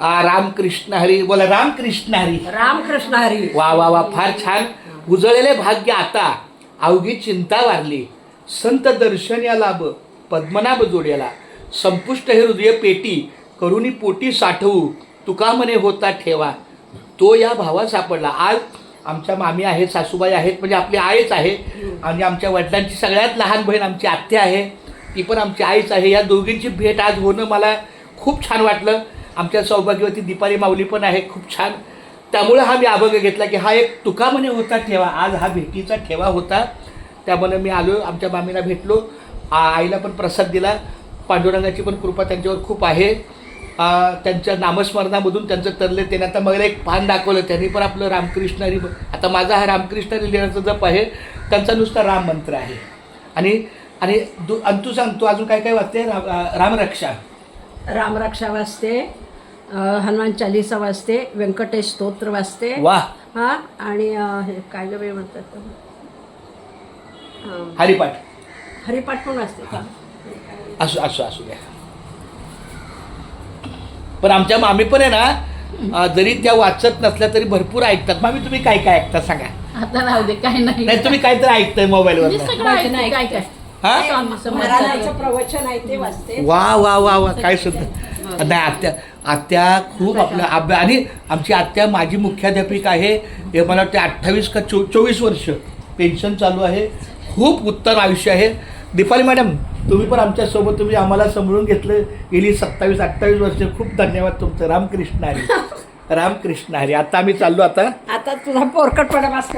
आ, रामकृष्ण हरी बोला रामकृष्ण हरी. रामकृष्ण हरी. वा वा वा फार छान. उजळलेले भाग्य आता. अवघी चिंता वारली. संत दर्शन या लाभ पद्मनाभ जोड्याला. संपुष्ट हे हृदय पेटी करुणी पोटी साठवू. तुका म्हणे होता ठेवा. तो या भावा सापडला. आज आमच्या मामी आहेत सासूबाई आहेत म्हणजे आपली आईच आहे. आणि आमच्या वडिलांची सगळ्यात लहान बहीण आमची आत्या आहे. ती पण आमची आईच आहे. या दोघींची भेट आज होणं मला खूप छान वाटलं. आमच्या सौभाग्यवती दीपाली माऊली पण आहे खूप छान. त्यामुळे हा मी अभंग घेतला की हा एक तुका म्हणे होता ठेवा आज हा भेटीचा ठेवा होता. त्यामुळे मी आलो आमच्या मामीला भेटलो आईला पण प्रसाद दिला. पांडुरंगाची पण कृपा त्यांच्यावर खूप आहे. त्यांच्या नामस्मरणामधून त्यांचं तरले त्याने आता मला एक पान दाखवलं त्यांनी पण आपलं रामकृष्ण हरी आता माझा हा रामकृष्ण हरी लिहिण्याचा जप आहे. त्यांचा नुसता राम मंत्र आहे. आणि आणि दु आणि तू सांग तू अजून काय काय वाचते राम रामरक्षा. रामरक्षा वाचते. हनुमान चालिसा वाचते व्यंकटेश स्तोत्र वाचते वा. हा आणि हे काय गं बाई म्हणतात हरिपाठ. हरिपाठ पण वाचते का? असू असू असू द्या. पण आमच्या मामी पण आहे ना जरी त्या वाचत नसल्या तरी भरपूर ऐकतात. मामी तुम्ही काय काय ऐकता सांगा. आता राहू दे काय नाही. नाही तुम्ही काहीतरी ऐकताय मोबाईलवर ऐकते, काय काय? हा. प्रवचन आहे ते वाचते. वा वा वा वा काय सुद्धा. नाही आत्या आत्या खूप आपल्या अभ्या आणि आमची आत्या माझी मुख्याध्यापिका आहे. हे मला वाटते अठ्ठावीस का चो चोवीस वर्ष पेन्शन चालू आहे. खूप उत्तम आयुष्य आहे. दीपाली मॅडम तुम्ही पण आमच्यासोबत तुम्ही आम्हाला समजून घेतलं. गेली सत्तावीस अठ्ठावीस वर्ष. खूप धन्यवाद तुमचं. रामकृष्ण हरी. रामकृष्ण हरी. आता आम्ही चाललो आता. आता तुझा पोरकटपणा वाचते